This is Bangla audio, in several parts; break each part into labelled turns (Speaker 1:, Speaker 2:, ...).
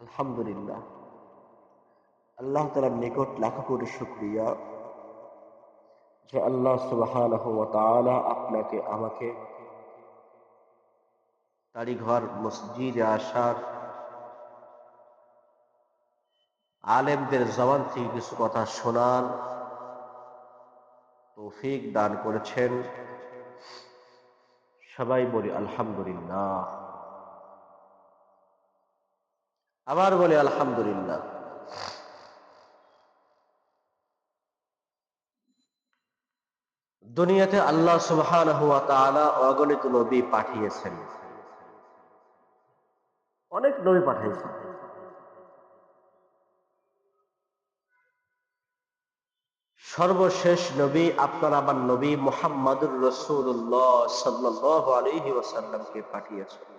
Speaker 1: আলহামদুলিল্লাহ। আল্লাহ তালার নিকট লাখো কোটি শুক্রিয়া যে আল্লাহ সুবাহ আপনাকে, আমাকে ঘর, মসজিদে, আসার আলেমদের জবান থেকে কিছু কথা শোনার তৌফিক দান করেছেন। সবাই বলি আলহামদুলিল্লাহ। আবার বলি, আলহামদুলিল্লাহ। দুনিয়াতে আল্লাহ সুবহান হুয়া তাআলা অগণিত নবী পাঠিয়েছেন। অনেক নবী পাঠিয়েছেন। সর্বশেষ নবী আপনার আবার নবী মোহাম্মদুর রসুল্লাহ সাল্লাহ আলহি ওয়াসাল্লামকে পাঠিয়েছেন।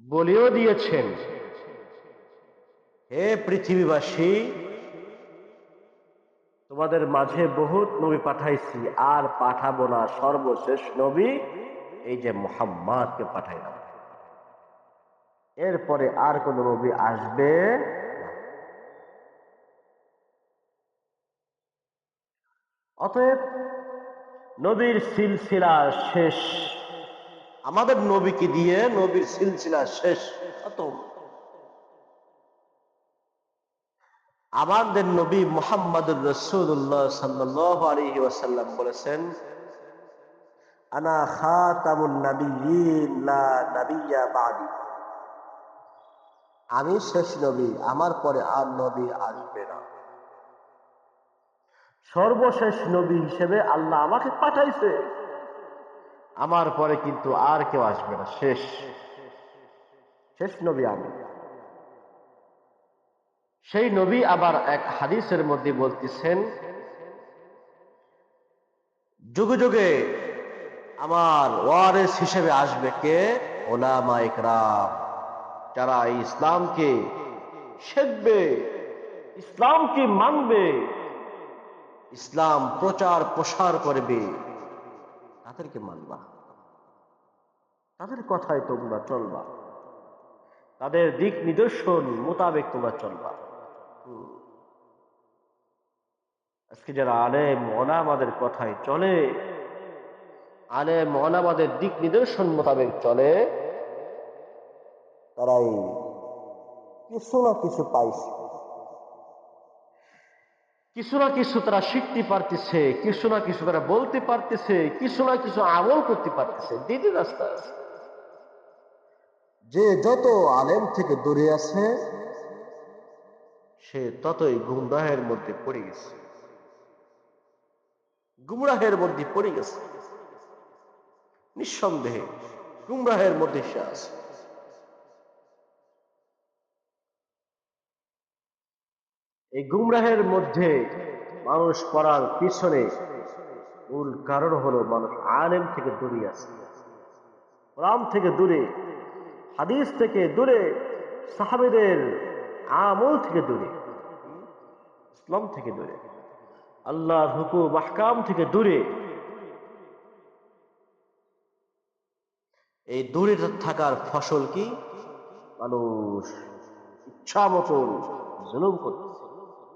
Speaker 1: বলেও দিয়েছেন, হে পৃথিবীবাসী, তোমাদের মাঝে বহুত নবী পাঠাইছি, আর পাঠাবো না। সর্বশেষ নবী এই যে মোহাম্মদকে পাঠাইলাম। এরপরে আর কোন নবী আসবে অতএব নবীর সিলসিলা শেষ। আমাদের নবীকে দিয়ে নবীর সিলসিলা শেষ। খতম। আমাদের নবী মোহাম্মদুর রসুল্লাহ সাল্লাহ আলহি ওয়াসাল্লাম বলেছেন আনা খাতামুন নাবিয়িন লা নাবিয়্যা বাদি। আমি শেষ নবী আমার পরে আর নবী আসবে না। সর্বশেষ নবী হিসেবে আল্লাহ আমাকে পাঠাইছে। আমার পরে কিন্তু আর কেউ আসবে না। শেষ। শেষ নবী আমি। সেই নবী আবার এক হাদিসের মধ্যে বলতেছেন, যুগে যুগে আমার ওয়ারেস হিসেবে আসবে কে? ওলামা ইকরাম। যারা ইসলামকে শেখবে, ইসলামকে মানবে, ইসলাম প্রচার প্রসার করবে। তাদেরকে মানবা। তাদের কথায় তোমরা চলবা। তাদের দিক নিদর্শন মোতাবেক তোমরা চলবা। আজকে যারা আলেম অনামাদের কথায় চলে, আলেম অনামাদের দিক নিদর্শন মোতাবেক চলে, তারাই কিছু না কিছু পাইছে। কিছু না কিছু তারা শিখতে পারতেছে, কিছু না কিছু তারা বলতে পারতেছে, কিছু না কিছু আমল করতে পারতেছে। দ্বিতীয় রাস্তা আছে। যে যত আলেম থেকে দূরে আছে, সে ততই গুমরাহের মধ্যে পড়ে গেছে। গুমরাহের মধ্যে পড়ে গেছে। নিঃসন্দেহে গুমরাহের মধ্যে সে আছে। এই গুমরাহের মধ্যে মানুষ পড়ার পিছনে মূল কারণ হলো মানুষ আলেম থেকে দূরে আছে। কোরআন থেকে দূরে, হাদিস থেকে দূরে, সাহাবেদের আমল থেকে দূরে, ইসলাম থেকে দূরে, আল্লাহর হুকুম, আহকাম থেকে দূরে। এই দূরে থাকার ফসল কি? মানুষ ইচ্ছা মতন জুলুম করতেছে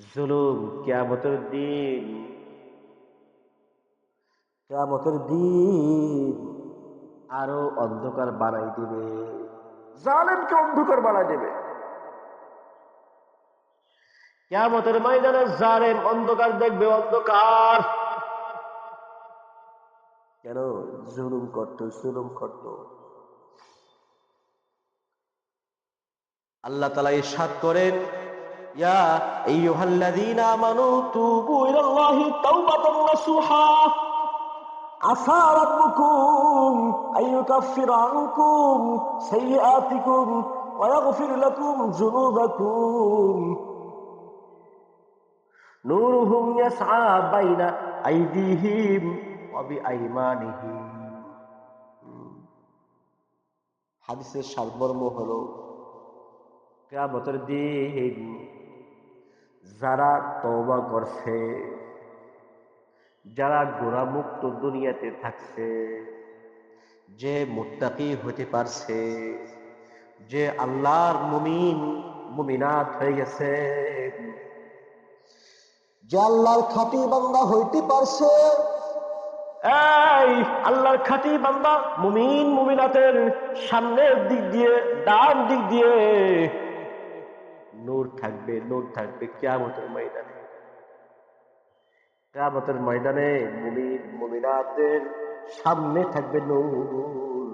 Speaker 1: জুলুম, কেয়ামতের দিন। কেয়ামতের দিন আরও অন্ধকার বানাই দিবে। জালেমকে অন্ধকার বানাই দেবে। কেয়ামতের ময়দানে জালেম অন্ধকার দেখবে, অন্ধকার। কেন? জুলুম করত জুলুম করত। আল্লাহ তালা ইরশাদ করেন ইয়া আইয়ুহাল্লাযীনা আমানু তুবু ইলাল্লাহি তাওবাতান নাসুহা
Speaker 2: عسى ربكم أن يكفر عنكم سيئاتكم ويغفر لكم ذنوبكم
Speaker 1: নূরুহুম ইয়াসআ বাইনা আইদিহিম ওয়া বিআইমানিহিম হাদিসের সারমর্ম হলো কিয়ামতের দিন যারা তওবা করছে, যারা গোড়ামুক্ত দুনিয়াতে থাকছে, যে মুত্তাকি হতে পারছে, যে আল্লাহর মুমিন, মুমিনাত হয়ে গেছে,
Speaker 2: যে আল্লাহর খাঁটি বান্দা হইতে পারছে,
Speaker 1: এই আল্লাহর খাঁটি বান্দা মুমিন, মুমিনাতের সামনের দিক দিয়ে, ডান দিক দিয়ে নূর থাকবে নূর থাকবে কিয়ামতের ময়দানে। কিয়ামতের ময়দানে মুমিন মুমিনাতের সামনে থাকবে নূর,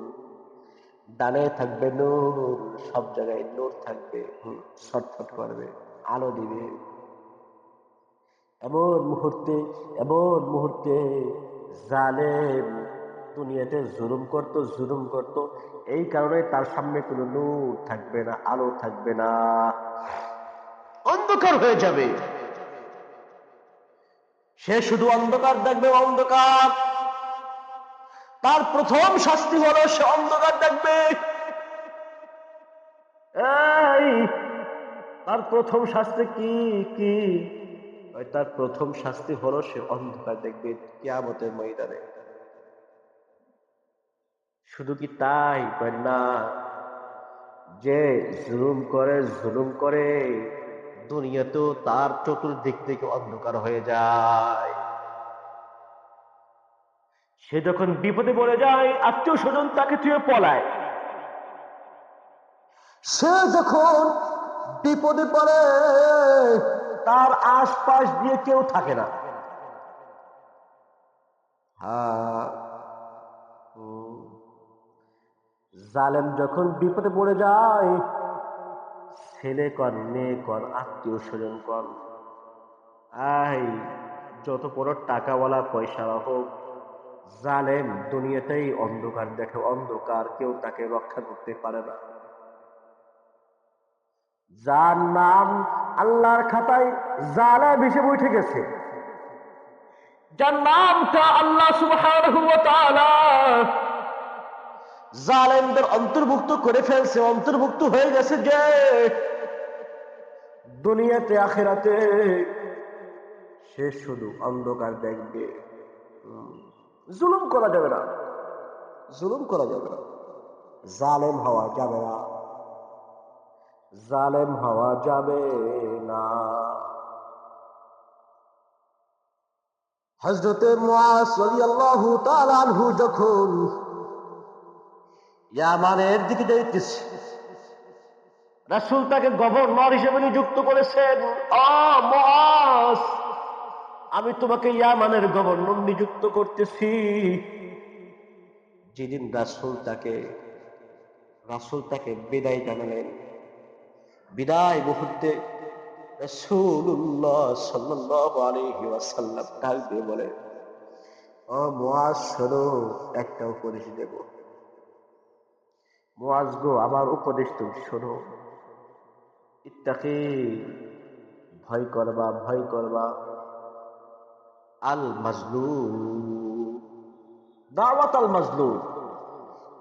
Speaker 1: ডানে থাকবে নূর, সব জায়গায় নূর থাকবে ছটফট করবে, আলো দিবে। এমন মুহূর্তে এমন মুহূর্তে জালেম দুনিয়াতে জুলুম করত জুলুম করত। এই কারণে তার সামনে কোনো নূর থাকবে না, আলো থাকবে না। অন্ধকার হয়ে যাবে। সে শুধু অন্ধকার দেখবে, অন্ধকার। তার প্রথম শাস্তি হলো সে অন্ধকার দেখবে। তার প্রথম শাস্তি কি কি? তার প্রথম শাস্তি হলো সে অন্ধকার দেখবে, কিয়ামতের ময়দানে। শুধু কি তাই না? যে জুলুম করে জুলুম করে, দুনিয়াতেও তার চতুর্দিক থেকে অন্ধকার হয়ে যায়। সে যখন বিপদে পড়ে যায় আত্মীয় স্বজন তাকে তুই পলায়।
Speaker 2: সে যখন বিপদে পড়ে,
Speaker 1: তার আশপাশ দিয়ে কেউ থাকে না। হ্যাঁ। জালেম যখন বিপদে পড়ে যায়, ছেলে কর, মেয়ে কর, আত্মীয় স্বজন কর। আই যত বড় টাকাওয়ালা, পয়সাওয়ালা হোক, জালেম দুনিয়াতেই অন্ধকার দেখে, অন্ধকার কেউ তাকে রক্ষা করতে পারে না। যার নাম আল্লাহর খাতায় জালেম হিসেবে উঠে গেছে। যার নামটা আল্লাহ সুবহানাহু ওয়া তাআলা জালেমদের অন্তর্ভুক্ত করে ফেলছে, অন্তর্ভুক্ত হয়ে গেছে যে দুনিয়াতে, আখেরাতে সে শুধু অন্ধকার দেখবে। জুলুম করা যাবে না।
Speaker 2: জুলুম করা যাবে না।
Speaker 1: জালেম হওয়া যাবে না। জালেম হওয়া যাবে না।
Speaker 2: হজরতে মুআজ রাদিয়াল্লাহু তাআলা যখন
Speaker 1: ইয়ামানের দিকে যাইতেছে। রাসূল তাকে গভর্নর হিসেবে নিযুক্ত করেছেন। আমি তোমাকে ইয়ামানের গভর্নর নিযুক্ত করতেছি। যেদিন রাসূল তাকে রাসূল তাকে বিদায় জানালেন, বিদায় মুহূর্তে রাসূলুল্লাহ সাল্লাল্লাহু আলাইহি ওয়াসাল্লাম ডাক দিয়ে বলে ও শোনো, একটা উপদেশ দেব। মুআজ গো, আমার উপদেশ তুমি শোনো। ইত্তাকি ভয় করবা ভয় করবা। আল মাজলুম দাওয়াত আল মাজলুম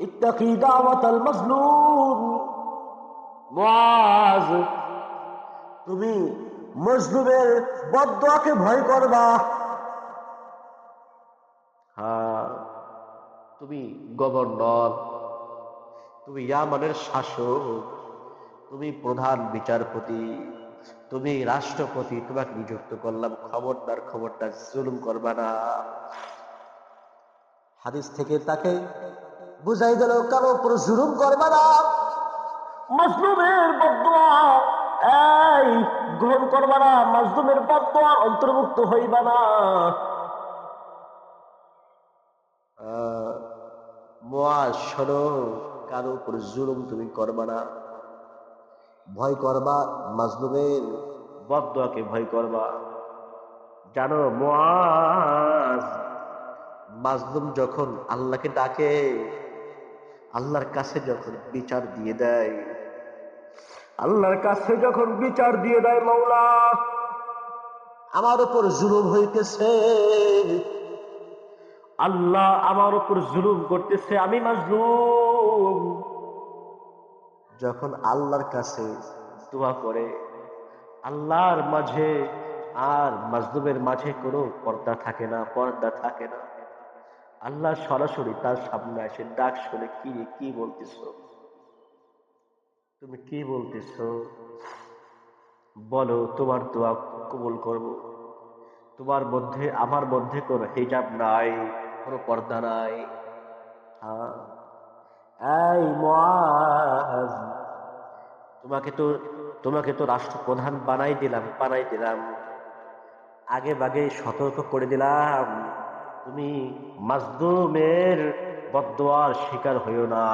Speaker 1: ইত্তাকি দাওয়াত আল মাজলুম মুআজ, তুমি মজলুমের বদদোয়াকে ভয় করবা। হ্যাঁ তুমি গভর্নর। তুমি ইয়ামানের শাসক তুমি প্রধান বিচারপতি তুমি রাষ্ট্রপতি তোমাকে নিযুক্ত করলাম খবরদার খবরদার জুলুম করবা না।
Speaker 2: হাদিস থেকে তাকে বুঝাই দিল কারও উপর জুলুম করবে না।
Speaker 1: মাজলুমের বদদোয়া এই গ্রহণ করবা না মাজলুমের বদদোয়া অন্তর্ভুক্ত হইবা না। মুআজ শোনো কারও উপর জুলুম তুমি করবা না। ভয় করবা মাজলুমের। বদদোয়াকে ভয় করবা। জানো মাজলুম যখন আল্লাহকে ডাকে, আল্লাহর কাছে যখন বিচার দিয়ে দেয়, আল্লাহর কাছে যখন বিচার দিয়ে দেয় মৌলা
Speaker 2: আমার উপর জুলুম হইতেছে।
Speaker 1: আল্লাহ আমার উপর জুলুম করতেছে, আমি মাজলুম। যখন আল্লাহর কাছে দোয়া করে আল্লাহর মাঝে আর মাজলুমের মাঝে কোনো পর্দা থাকে না পর্দা থাকে না। আল্লাহ সরাসরি তার সামনে আসে ডাক শুনে কি রে, কি বলতেছ? তুমি কি বলতেছ? বলো তোমার দোয়া কবুল করব। তোমার মধ্যে আমার মধ্যে কোনো হিজাব নাই কোনো পর্দা নাই। হ্যাঁ। তোমাকে তো তোমাকে তো রাষ্ট্রপ্রধান বানাই দিলাম বানাই দিলাম। আগে বাগে সতর্ক করে দিলাম। তুমি মাজদুমের বদোয়ার শিকার হইও না।